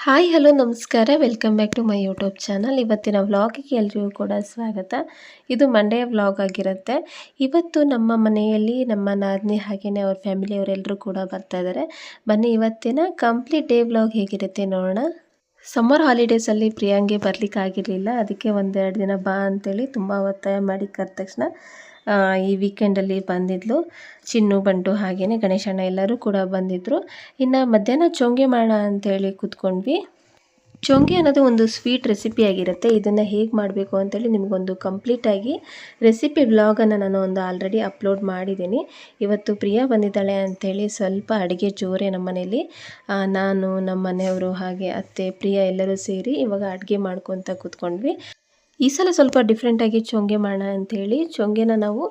Hi, hello, ನಮಸ್ಕಾರ. Welcome back to my YouTube channel ಇವತ್ತಿನ ವ್ಲಾಗಿಗೆ ಎಲ್ರಿಗೂ ಕೂಡ ಸ್ವಾಗತ. ಇದು ಮಂಡೆಯ ವ್ಲಾಗ್ ಆಗಿರುತ್ತೆ. ಇವತ್ತು ನಮ್ಮ ಮನೆಯಲ್ಲಿ ನಮ್ಮ ನಾದಿನಿ ಹಾಗೆಯೇ ಅವ್ರ ಫ್ಯಾಮಿಲಿಯವರೆಲ್ಲರೂ ಕೂಡ ಬರ್ತಾ ಇದ್ದಾರೆ ಬನ್ನಿ, ಇವತ್ತಿನ ಕಂಪ್ಲೀಟ್ ಡೇ ವ್ಲಾಗ್ ಹೇಗಿರುತ್ತೆ ನೋಡೋಣ. ಸಮ್ಮರ್ ಹಾಲಿಡೇಸಲ್ಲಿ ಪ್ರಿಯಾಂಗೆ ಬರಲಿಕ್ಕೆ ಆಗಿರಲಿಲ್ಲ ಅದಕ್ಕೆ ಒಂದೆರಡು ದಿನ ಬಾ ಅಂತೇಳಿ ತುಂಬ ಒತ್ತಾಯ ಮಾಡಿ ಕರೆದ ತಕ್ಷಣ ಈ ವೀಕೆಂಡಲ್ಲಿ ಬಂದಿದ್ಲು ಚಿನ್ನು, ಬಂಟು ಹಾಗೆಯೇ ಗಣೇಶಣ್ಣ ಎಲ್ಲರೂ ಕೂಡ ಬಂದಿದ್ದರು ಇನ್ನು ಮಧ್ಯಾಹ್ನ ಚೊಂಗೆ ಮಾಡೋಣ ಅಂತೇಳಿ ಕೂತ್ಕೊಂಡ್ವಿ. ಚೊಂಗೆ ಅನ್ನೋದು ಒಂದು ಸ್ವೀಟ್ ರೆಸಿಪಿ ಆಗಿರುತ್ತೆ. ಇದನ್ನು ಹೇಗೆ ಮಾಡಬೇಕು ಅಂತೇಳಿ ನಿಮಗೊಂದು ಕಂಪ್ಲೀಟಾಗಿ ರೆಸಿಪಿ ಬ್ಲಾಗನ್ನು ನಾನು ಒಂದು ಆಲ್ರೆಡಿ ಅಪ್ಲೋಡ್ ಮಾಡಿದ್ದೀನಿ. ಇವತ್ತು ಪ್ರಿಯಾ ಬಂದಿದ್ದಾಳೆ ಅಂಥೇಳಿ ಸ್ವಲ್ಪ ಅಡುಗೆ ಜೋರೆ ನಮ್ಮ ಮನೆಯಲ್ಲಿ ನಾನು ನಮ್ಮ ಮನೆಯವರು ಹಾಗೆ ಅತ್ತೆ, ಪ್ರಿಯಾ ಎಲ್ಲರೂ ಸೇರಿ ಇವಾಗ ಅಡುಗೆ ಮಾಡ್ಕೊತ ಕೂತ್ಕೊಂಡ್ವಿ. ಈ ಸಲ ಸ್ವಲ್ಪ ಡಿಫ್ರೆಂಟಾಗಿ ಚೊಂಗೆ ಮಾಡೋಣ ಅಂಥೇಳಿ ಚೊಂಗೆನ ನಾವು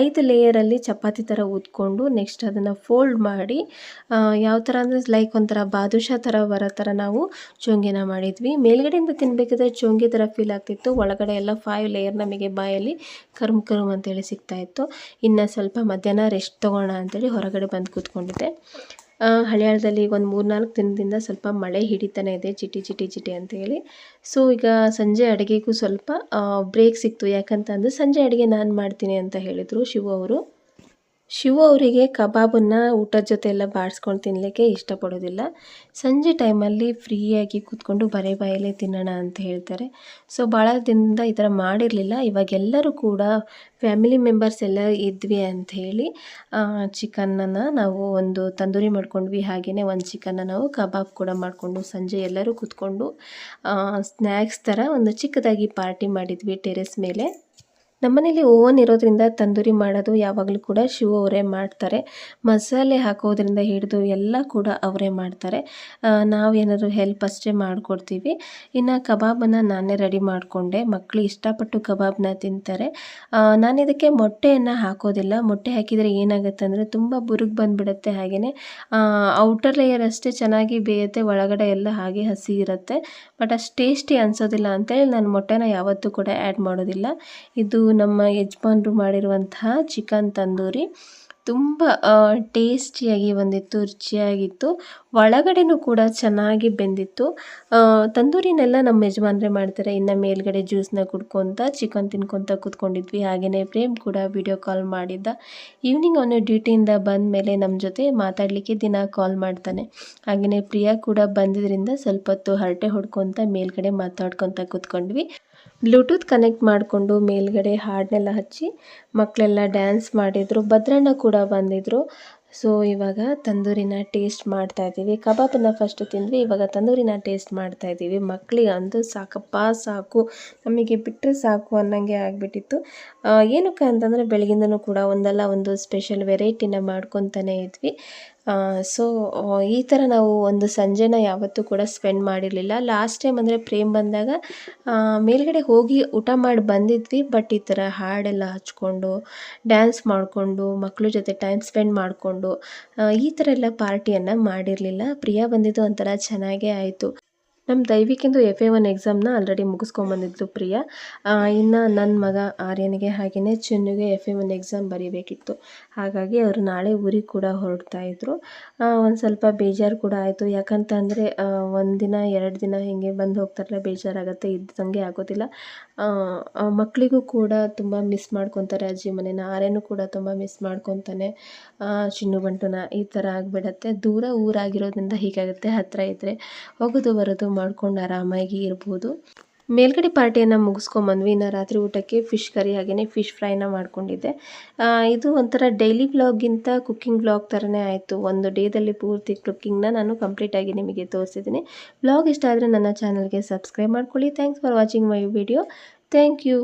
ಐದು ಲೇಯರಲ್ಲಿ ಚಪಾತಿ ಥರ ಊದ್ಕೊಂಡು ನೆಕ್ಸ್ಟ್ ಅದನ್ನು ಫೋಲ್ಡ್ ಮಾಡಿ ಯಾವ ಥರ ಅಂದರೆ ಲೈಕ್ ಒಂಥರ ಬಾದುಷಾ ಥರ ಬರೋ ಥರ ನಾವು ಚೊಂಗೆನ ಮಾಡಿದ್ವಿ. ಮೇಲ್ಗಡೆಯಿಂದ ತಿನ್ನಬೇಕಾದ್ರೆ ಚೊಂಗೆ ಥರ ಫೀಲ್ ಆಗ್ತಿತ್ತು. ಒಳಗಡೆ ಎಲ್ಲ ಫೈವ್ ಲೇಯರ್ ನಮಗೆ ಬಾಯಲ್ಲಿ ಕರ್ಮ್ ಕರ್ಮ್ ಅಂತೇಳಿ ಸಿಗ್ತಾಯಿತ್ತು ಇನ್ನು ಸ್ವಲ್ಪ ಮಧ್ಯಾಹ್ನ ರೆಸ್ಟ್ ತೊಗೋಣ ಅಂತೇಳಿ ಹೊರಗಡೆ ಬಂದು ಕೂತ್ಕೊಂಡಿದ್ದೆ. ಹಳಿಯಾಳದಲ್ಲಿ ಒಂದು ಮೂರ್ನಾಲ್ಕು ದಿನದಿಂದ ಸ್ವಲ್ಪ ಮಳೆ ಹಿಡಿತಾನೆ ಇದೆ, ಚಿಟಿ ಚಿಟಿ ಚಿಟಿ ಅಂತ ಹೇಳಿ. ಸೊ ಈಗ ಸಂಜೆ ಅಡುಗೆಗೂ ಸ್ವಲ್ಪ ಬ್ರೇಕ್ ಸಿಕ್ತು. ಯಾಕಂತಂದರೆ ಸಂಜೆ ಅಡುಗೆ ನಾನು ಮಾಡ್ತೀನಿ ಅಂತ ಹೇಳಿದರು ಶಿವು ಅವರು. ಶಿವು ಅವರಿಗೆ ಕಬಾಬನ್ನು ಊಟದ ಜೊತೆ ಎಲ್ಲ ಬಾಡಿಸ್ಕೊಂಡು ತಿನ್ನಲಿಕ್ಕೆ ಇಷ್ಟಪಡೋದಿಲ್ಲ. ಸಂಜೆ ಟೈಮಲ್ಲಿ ಫ್ರೀಯಾಗಿ ಕೂತ್ಕೊಂಡು ಬರೆ ಬಾಯಲ್ಲೇ ತಿನ್ನೋಣ ಅಂತ ಹೇಳ್ತಾರೆ. ಸೊ, ಭಾಳ ದಿನದಿಂದ ಈ ಥರ ಮಾಡಿರಲಿಲ್ಲ. ಇವಾಗೆಲ್ಲರೂ ಕೂಡ ಫ್ಯಾಮಿಲಿ ಮೆಂಬರ್ಸ್ ಎಲ್ಲ ಇದ್ವಿ ಅಂತ ಹೇಳಿ ಚಿಕನನ್ನು ನಾವು ಒಂದು ತಂದೂರಿ ಮಾಡ್ಕೊಂಡ್ವಿ. ಹಾಗೆಯೇ ಒಂದು ಚಿಕನ್ನ ನಾವು ಕಬಾಬ್ ಕೂಡ ಮಾಡಿಕೊಂಡು ಸಂಜೆ ಎಲ್ಲರೂ ಕೂತ್ಕೊಂಡು ಸ್ನ್ಯಾಕ್ಸ್ ಥರ ಒಂದು ಚಿಕ್ಕದಾಗಿ ಪಾರ್ಟಿ ಮಾಡಿದ್ವಿ ಟೆರೆಸ್ ಮೇಲೆ. ನಮ್ಮನೇಲಿ ಓವನ್ ಇರೋದ್ರಿಂದ ತಂದೂರಿ ಮಾಡೋದು ಯಾವಾಗಲೂ ಕೂಡ ಶಿವ ಅವರೇ ಮಾಡ್ತಾರೆ. ಮಸಾಲೆ ಹಾಕೋದ್ರಿಂದ ಹಿಡಿದು ಎಲ್ಲ ಕೂಡ ಅವರೇ ಮಾಡ್ತಾರೆ. ನಾವು ಏನಾದರೂ ಹೆಲ್ಪ್ ಅಷ್ಟೇ ಮಾಡಿಕೊಡ್ತೀವಿ. ಇನ್ನು ಕಬಾಬನ್ನು ನಾನೇ ರೆಡಿ ಮಾಡಿಕೊಂಡೆ. ಮಕ್ಕಳು ಇಷ್ಟಪಟ್ಟು ಕಬಾಬ್ನ ತಿಂತಾರೆ. ನಾನು ಇದಕ್ಕೆ ಮೊಟ್ಟೆಯನ್ನು ಹಾಕೋದಿಲ್ಲ. ಮೊಟ್ಟೆ ಹಾಕಿದರೆ ಏನಾಗುತ್ತೆ ಅಂದರೆ ತುಂಬ ಬುರುಗ್ ಬಂದುಬಿಡುತ್ತೆ ಹಾಗೆಯೇ ಔಟರ್ ಲೇಯರ್ ಅಷ್ಟೇ ಚೆನ್ನಾಗಿ ಬೇಯುತ್ತೆ. ಒಳಗಡೆ ಎಲ್ಲ ಹಾಗೆ ಹಸಿ ಇರುತ್ತೆ. ಬಟ್ ಅಷ್ಟು ಟೇಸ್ಟಿ ಅನಿಸೋದಿಲ್ಲ ಅಂತೇಳಿ ನಾನು ಮೊಟ್ಟೆನ ಯಾವತ್ತೂ ಕೂಡ ಆ್ಯಡ್ ಮಾಡೋದಿಲ್ಲ. ಇದು ನಮ್ಮ ಯಜಮಾನ್ರು ಮಾಡಿರುವಂತಹ ಚಿಕನ್ ತಂದೂರಿ ತುಂಬ ಟೇಸ್ಟಿಯಾಗಿ ಬಂದಿತ್ತು, ರುಚಿಯಾಗಿತ್ತು. ಒಳಗಡೆನೂ ಕೂಡ ಚೆನ್ನಾಗಿ ಬೆಂದಿತ್ತು. ತಂದೂರಿನೆಲ್ಲ ನಮ್ಮ ಯಜಮಾನ್ರೆ ಮಾಡ್ತಾರೆ. ಇನ್ನು ಮೇಲ್ಗಡೆ ಜ್ಯೂಸ್ನ ಕುಡ್ಕೊತ, ಚಿಕನ್ ತಿನ್ಕೊತ ಕೂತ್ಕೊಂಡಿದ್ವಿ. ಹಾಗೆಯೇ ಪ್ರೇಮ್ ಕೂಡ ವಿಡಿಯೋ ಕಾಲ್ ಮಾಡಿದ್ದ. ಈವ್ನಿಂಗ್ ಅವನು ಡ್ಯೂಟಿಯಿಂದ ಬಂದ ಮೇಲೆ ನಮ್ಮ ಜೊತೆ ಮಾತಾಡಲಿಕ್ಕೆ ದಿನ ಕಾಲ್ ಮಾಡ್ತಾನೆ. ಹಾಗೆಯೇ ಪ್ರಿಯಾ ಕೂಡ ಬಂದಿದ್ದರಿಂದ ಸ್ವಲ್ಪ ಹೊತ್ತು ಹರಟೆ ಹೊಡ್ಕೊತ ಮೇಲ್ಗಡೆ ಮಾತಾಡ್ಕೊತ ಕೂತ್ಕೊಂಡ್ವಿ. ಬ್ಲೂಟೂತ್ ಕನೆಕ್ಟ್ ಮಾಡಿಕೊಂಡು ಮೇಲ್ಗಡೆ ಹಾಡನ್ನೆಲ್ಲ ಹಚ್ಚಿ ಮಕ್ಕಳೆಲ್ಲ ಡ್ಯಾನ್ಸ್ ಮಾಡಿದರು, ಭದ್ರಣ್ಣ ಕೂಡ ಬಂದಿದ್ದರು ಸೊ ಇವಾಗ ತಂದೂರಿನ ಟೇಸ್ಟ್ ಮಾಡ್ತಾ ಇದ್ದೀವಿ. ಕಬಾಬನ್ನು ಫಸ್ಟ್ ತಿಂದ್ವಿ, ಇವಾಗ ತಂದೂರಿನ ಟೇಸ್ಟ್ ಮಾಡ್ತಾ ಇದ್ದೀವಿ. ಮಕ್ಕಳಿಗೆ ಅಂದು ಸಾಕಪ್ಪ, ಸಾಕು. ನಮಗೆ ಬಿಟ್ಟರೆ ಸಾಕು ಅನ್ನಂಗೆ ಆಗಿಬಿಟ್ಟಿತ್ತು. ಏನಕ್ಕೆ ಅಂತಂದರೆ, ಬೆಳಗಿಂದನೂ ಕೂಡ ಒಂದಲ್ಲ, ಒಂದು ಸ್ಪೆಷಲ್ ವೆರೈಟಿನ ಮಾಡ್ಕೊತಾನೆ ಇದ್ವಿ. ಸೊ ಈ ಥರ ನಾವು ಒಂದು ಸಂಜೆನ ಯಾವತ್ತೂ ಕೂಡ ಸ್ಪೆಂಡ್ ಮಾಡಿರಲಿಲ್ಲ. ಲಾಸ್ಟ್ ಟೈಮ್ ಅಂದರೆ ಪ್ರೇಮ್ ಬಂದಾಗ ಮೇಲುಗಡೆ ಹೋಗಿ ಊಟ ಮಾಡಿ ಬಂದಿದ್ವಿ ಬಟ್ ಈ ಥರ ಹಾಡೆಲ್ಲ ಹಚ್ಕೊಂಡು ಡ್ಯಾನ್ಸ್ ಮಾಡಿಕೊಂಡು ಮಕ್ಕಳ ಜೊತೆ ಟೈಮ್ ಸ್ಪೆಂಡ್ ಮಾಡಿಕೊಂಡು ಈ ಥರ ಎಲ್ಲ ಪಾರ್ಟಿಯನ್ನು ಮಾಡಿರಲಿಲ್ಲ. ಪ್ರಿಯಾ ಬಂದಿದ್ದು ಒಂಥರ ಚೆನ್ನಾಗೇ ಆಯಿತು. ನಮ್ಮ ದೈವಿಕಿಂದು ಎಫ್ ಎ ಒನ್ ಎಕ್ಸಾಮ್ನ ಆಲ್ರೆಡಿ ಮುಗಿಸ್ಕೊಂಬಂದಿದ್ಲು ಪ್ರಿಯಾ. ಇನ್ನು ನನ್ನ ಮಗ ಆರ್ಯನಿಗೆ ಹಾಗೆಯೇ ಚಿನ್ನುಗೆ ಎಫ್ ಎ ಒನ್ ಎಕ್ಸಾಮ್ ಬರೀಬೇಕಿತ್ತು. ಹಾಗಾಗಿ ಅವರು ನಾಳೆ ಊರಿಗೆ ಕೂಡ ಹೊರಡ್ತಾ ಇದ್ದರು ಒಂದು ಸ್ವಲ್ಪ ಬೇಜಾರು ಕೂಡ ಆಯಿತು. ಯಾಕಂತಂದರೆ ಒಂದಿನ ಎರಡು ದಿನ ಹೀಗೆ ಬಂದು ಹೋಗ್ತಾರಲ್ಲ, ಬೇಜಾರಾಗುತ್ತೆ, ಇದ್ದಂಗೆ ಆಗೋದಿಲ್ಲ. ಮಕ್ಕಳಿಗೂ ಕೂಡ ತುಂಬ ಮಿಸ್ ಮಾಡ್ಕೊತಾರೆ ಅಜ್ಜಿ ಮನೇನ. ಆರೇನು ಕೂಡ ತುಂಬ ಮಿಸ್ ಮಾಡ್ಕೊತಾನೆ. ಚಿನ್ನು ಬಂಟುನ ಈ ಥರ ಆಗಿಬಿಡತ್ತೆ. ದೂರ ಊರಾಗಿರೋದ್ರಿಂದ ಹೀಗಾಗುತ್ತೆ. ಹತ್ತಿರ ಇದ್ದರೆ ಹೋಗೋದು ಬರೋದು ಮಾಡ್ಕೊಂಡು ಆರಾಮಾಗಿ ಇರ್ಬೋದು. ಮೇಲ್ಗಡೆ ಪಾರ್ಟಿಯನ್ನು ಮುಗಿಸ್ಕೊಂಬಂದ್ವಿ ಇನ್ನು ರಾತ್ರಿ ಊಟಕ್ಕೆ ಫಿಶ್ ಕರಿ ಹಾಗೆಯೇ ಫಿಶ್ ಫ್ರೈನ ಮಾಡ್ಕೊಂಡಿದ್ದೆ. ಇದು ಒಂಥರ ಡೈಲಿ ಬ್ಲಾಗಿಂತ ಕುಕ್ಕಿಂಗ್ ಬ್ಲಾಗ್ ಥರನೇ ಆಯಿತು. ಒಂದು ಡೇದಲ್ಲಿ ಪೂರ್ತಿ ಕುಕ್ಕಿಂಗ್ನ ನಾನು ಕಂಪ್ಲೀಟಾಗಿ ನಿಮಗೆ ತೋರಿಸಿದ್ದೀನಿ. ಬ್ಲಾಗ್ ಇಷ್ಟ ಆದರೆ ನನ್ನ ಚಾನಲ್ಗೆ ಸಬ್ಸ್ಕ್ರೈಬ್ ಮಾಡ್ಕೊಳ್ಳಿ. Thanks for watching my video thank you